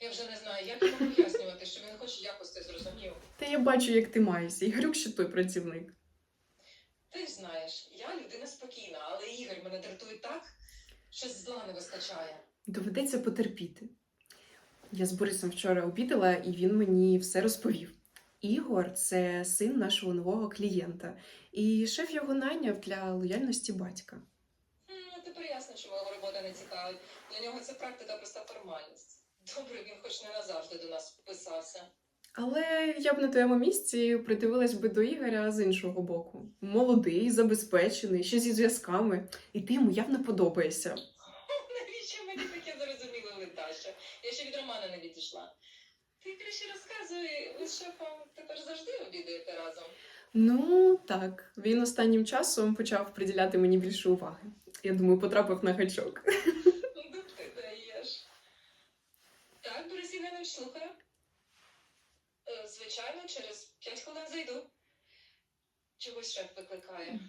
Я вже не знаю, як йому пояснювати, що він хоч якось це зрозумів. Та я бачу, як ти маєшся. Ігорюк ще той працівник. Ти ж знаєш, я людина спокійна, але Ігор мене дратує так, що зла не вистачає. Доведеться потерпіти. Я з Борисом вчора обідала, і він мені все розповів. Ігор це син нашого нового клієнта, і шеф його найняв для лояльності батька. Ну, тепер ясно, чому його робота не цікавить. Для нього це практика проста формальність. Добре, він хоч не назавжди до нас вписався. Але я б на твоєму місці придивилась би до Ігоря з іншого боку. Молодий, забезпечений, ще зі зв'язками, і ти йому явно подобаєшся. Навіщо мені таке зрозуміло летаще? Я ще від Романа не відійшла. Ти краще розказуй, ви з шефом тепер завжди обідаєте разом. Ну так, він останнім часом почав приділяти мені більше уваги. Я думаю, потрапив на гачок. Ну ти даєш. Так, слухаю. Е, Звичайно, через п'ять хвилин зайду. Чогось шеф викликає.